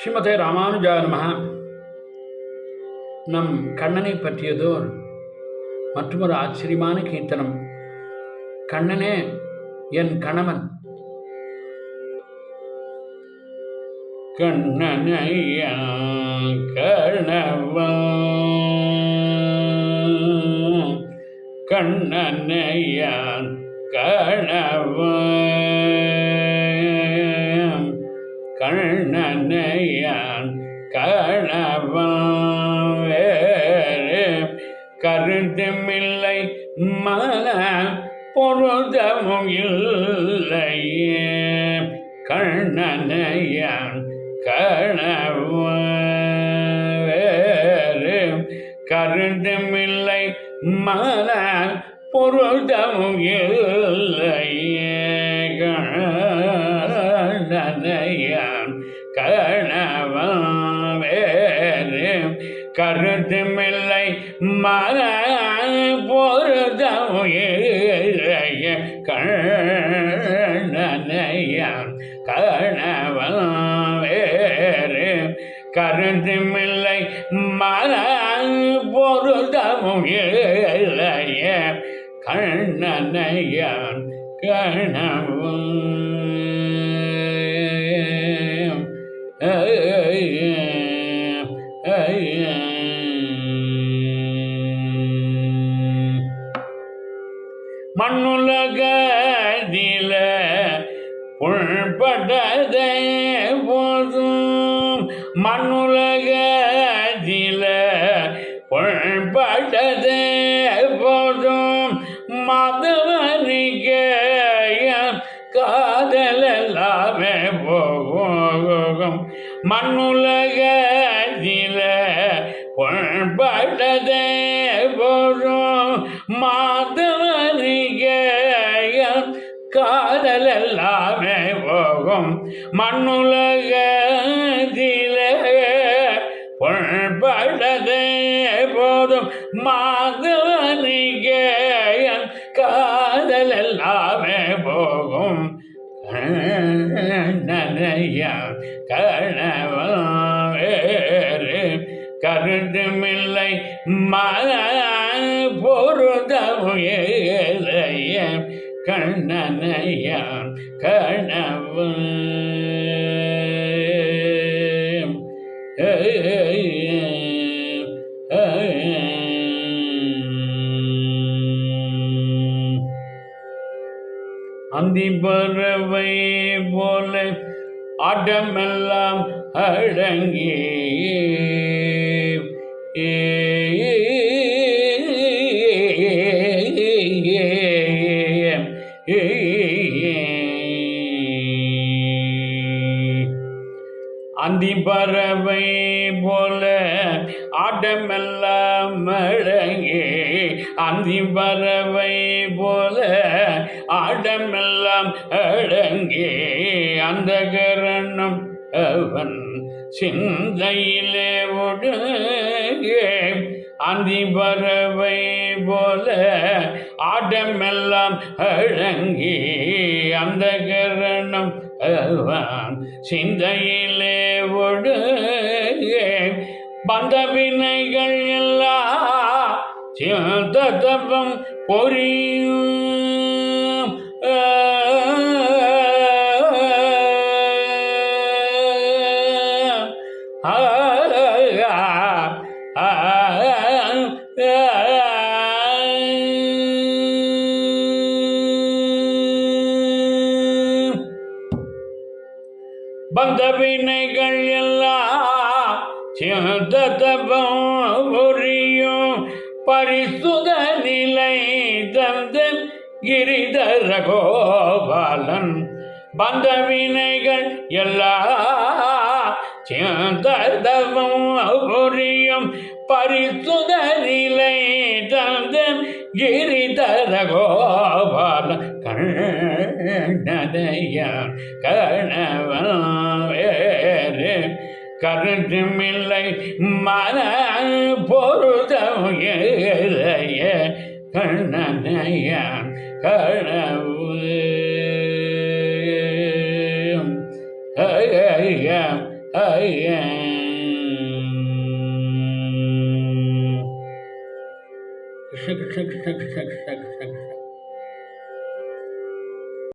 ஸ்ரீமதே ராமானுஜா நம் கண்ணனை பற்றியதோர் மற்றொரு ஆச்சரியமான கீர்த்தனம். கண்ணனே என் கணவன். கண்ணனையா கணவன் கண்ணனையா கணவன் கண்ணனையான் கணவன் வேறு கருத்துமில்லை மன பொருதமும் இல்லையே. கண்ணனையான் கணவன் வேறு கருத்துமில்லை மன பொருதமும் இல்லையே. கண்ணனையான் கணவன் கருத்துமில்லை மன பொருதம் இளைய கண்ணனையான் கணவன் வேறு கருத்துமில்லை மன பொருதம் இளைய கண்ணனையான் கணவன் மண்ணுலகதில புண்பட்டதே போதும். மண்ணுலகதில புண்பட்டதே போதும். மதவனிக்க காதல் எல்லாமே போகும் மண்ணுலகதில பொன்பட்டதே போதும். மாதவனிக காதலெல்லாமே போகும். மண்ணுலகதில பொன்பட்டதே போதும். மாதவனிக காதலெல்லாமே போகும். நனையா கணவன் கருதுமில்லை மன பொருதமுயலைய கண்ணனையா கணவு அந்தி பறவை போல ஆட்டமெல்லாம் அடங்கி ஏ அந்தி பறவை போல ஆட்டமெல்லாம் அடங்கி. அந்தி பறவை போல ஆட்டமெல்லாம் அடங்கே. அந்த கரணம் அவன் சிந்தையிலே ஒடுங்கே. அந்தி பறவை போல ஆட்டமெல்லாம் அடங்கி. அந்த கரணம் சிந்தையிலே ஒடு பந்த வினைகள் எல்லாம் சிந்ததபம் பொரியும் பந்த வினைகள் எல்லாம் சிந்ததபம் பரிசுத நிலை தந்தன் கிரிதர கோபாலன் பந்த வினைகள் எல்லாம் சிந்ததமும் புரியும் பரிசுத நிலை தந்தன் கிரிதர கோபாலன் கண்ணதையான் கணவன் வேறு கருத்துமில்லை மன பொருதம் இளைய கணவு கனவு ஐயா கிருஷ்ண கிருஷ்ண கிருஷ்ண கிருஷ்ண கிருஷ்ண கிருஷ்ண